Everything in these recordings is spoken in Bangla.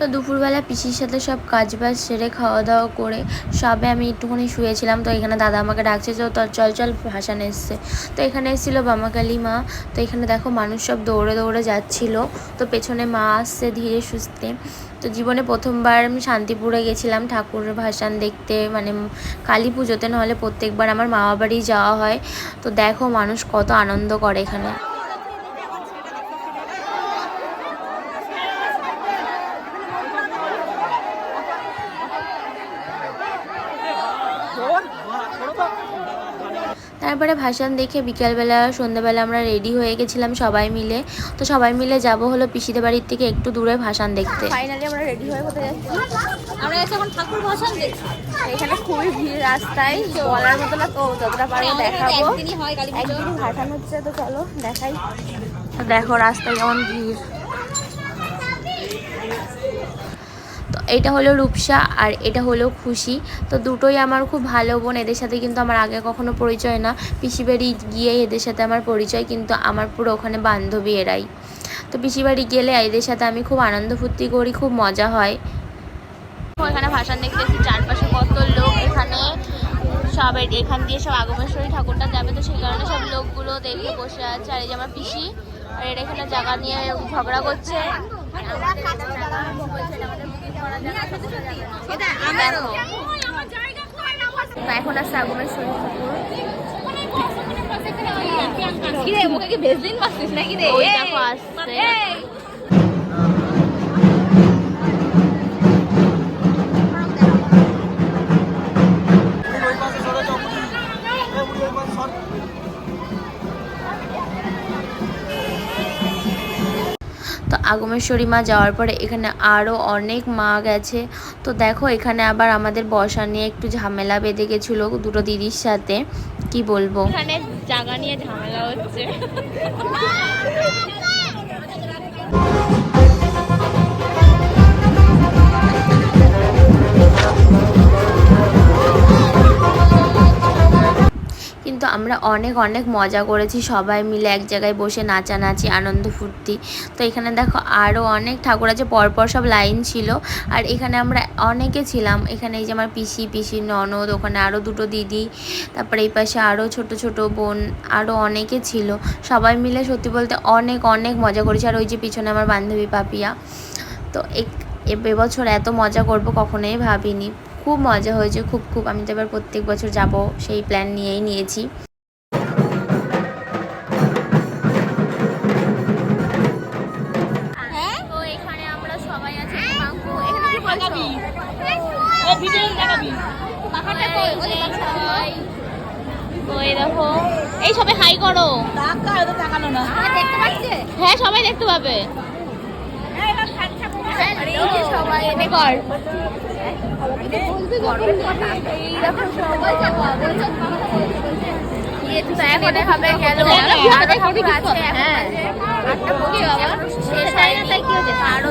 তো দুপুরবেলা পিসির সাথে সব কাজ বাজ সেরে খাওয়া দাওয়া করে সবে আমি একটুখানি শুয়েছিলাম, তো এখানে দাদা আমাকে ডাকছে যে তোর চল চল ভাসান এসছে। তো এখানে এসেছিল বামাকালী মা, তো এখানে দেখো মানুষ সব দৌড়ে দৌড়ে যাচ্ছিল, তো পেছনে মা আসছে ধীরে সুস্থে। তো জীবনে প্রথমবার আমি শান্তিপুরে গেছিলাম ঠাকুর ভাসান দেখতে মানে কালী পুজোতে, নাহলে প্রত্যেকবার আমার মামা বাড়ি যাওয়া হয়। তো দেখো মানুষ কত আনন্দ করে এখানে। তারপরে ভাসান দেখে বিকালবেলা সন্ধ্যাবেলা আমরা রেডি হয়ে গেছিলাম সবাই মিলে। তো সবাই মিলে যাব হলো পিসিদের বাড়ির থেকে একটু দূরে ভাসান দেখতে। ফাইনালি আমরা রেডি হয়ে কোথায় যাচ্ছি? আমরা যাচ্ছি এখন ঠাকুর ভাসান দেখছি। এখানে খুবই ভিড় রাস্তায় বলার মতো না। তো যতটা পারব দেখাবো। একদিনই হয় কালী ভাসান। হচ্ছে তো চলো দেখাই। দেখো রাস্তায় যেমন ভিড়। এটা হলো রূপসা আর এটা হলো খুশি। তো দুটোই আমার খুব ভালো বোন, এদের সাথে কিন্তু আমার আগে কখনো পরিচয় না। পিসি বাড়ি গিয়ে এদের সাথে আমার পরিচয়, কিন্তু আমার পুরো ওখানে বান্ধবী এরাই। তো পিসি বাড়ি গেলে এদের সাথে আমি খুব আনন্দ ফুর্তি করি, খুব মজা হয়। এখানে ভাসান দেখতে এসেছি চারপাশে কত লোক এখানে। সব এখান দিয়ে সব আগমেশ্বরী ঠাকুরটা যাবে, তো সেই কারণে সব লোকগুলো দেখে বসে আছে। আর এই যে আমার পিসি, আর এটা এখানে জায়গা নিয়ে ঝগড়া করছে। এখন আসছে আগমেশ্বরী ঠাকুর কিরে মুখে কি দিন বাঁচতিস নাকি রে? ওই আসছে। আগমেশ্বরী মা যাওয়ার পরে এখানে আরও অনেক মা গেছে। তো দেখো এখানে আবার আমাদের বসা নিয়ে একটু ঝামেলা বেঁধে গেছিল দুটো দিদির সাথে। কি বলব? এখানে জায়গা নিয়ে ঝামেলা হচ্ছে। কিন্তু আমরা অনেক অনেক মজা করেছি। সবাই মিলে এক জায়গায় বসে নাচানাচি, আনন্দ ফুর্তি। তো এখানে দেখো আরও অনেক ঠাকুর আছে, পরপর সব লাইন ছিল। আর এখানে আমরা অনেকে ছিলাম। এখানে এই যে আমার পিসি পিসি ননদ, ওখানে আরও দুটো দিদি, তারপরে এই পাশে আরও ছোট ছোট বোন আরও অনেকে ছিল। সবাই মিলে সত্যি বলতে অনেক অনেক মজা করেছি। আর ওই যে পিছনে আমার বান্ধবী পাপিয়া। তো এক- এবছর এত মজা করব কখনোই ভাবিনি। খুব মজা হয়েছে খুব খুব। আমি তো এবার প্রত্যেক বছর যাব সেই প্ল্যান নিয়েই নিয়েছি। এই সবাই হাই করো। পাচ্ছে? হ্যাঁ সবাই দেখতে পাবে। আরে এই যে সবাই এখন হবে গেল। আরও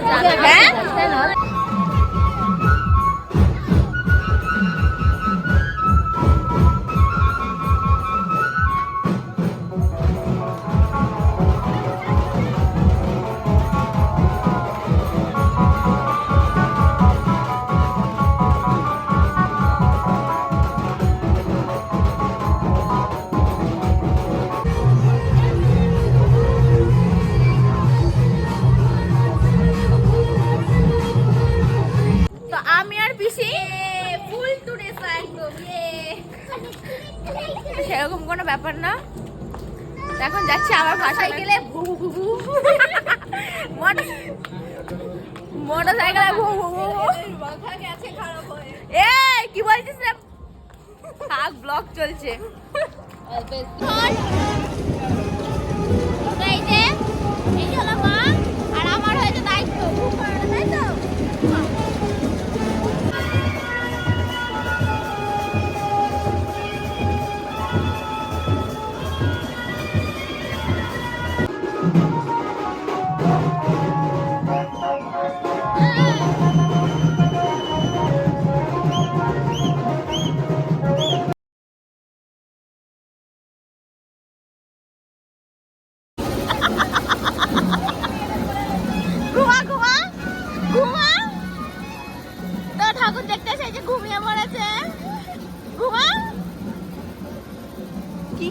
ব্যাপার না। এখন যাচ্ছি আমার বাসায়। গেলে মোটর সাইকেলে ভু ভু ভু এ কি বলছিস রে? থাক ব্লগ চলছে। এই যে এই হলো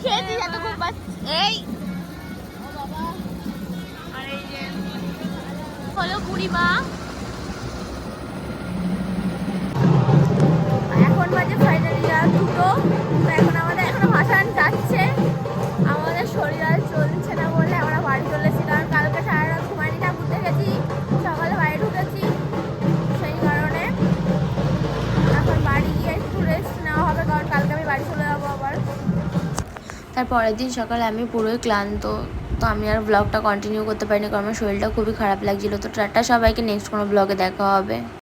খেয়েছিস এত খুব এই। হলো বুড়িমা। এখন বাজে ফাইনালি রাত দুটো। এখন আমাদের এখনও ভাসান যাচ্ছে। আমাদের শরীর আর চলছে না বলে আমরা বাড়ি চলেছি কালকে সারা রাত ঘুমাইনি ঠাকুর সকালে বাড়ি ঢুকেছি। সেই কারণে এখন বাড়ি একটু রেস্ট নেওয়া হবে, কারণ কালকে আমি বাড়ি চলে তার পরের দিন সকালে আমি পুরোই ক্লান্ত। তো আমি আর ব্লগটা কন্টিনিউ করতে পারিনি, কারণ আমার শরীরটা খুবই খারাপ লাগছিল। তো টাটা সবাইকে নেক্সট কোনো ব্লগে দেখা হবে।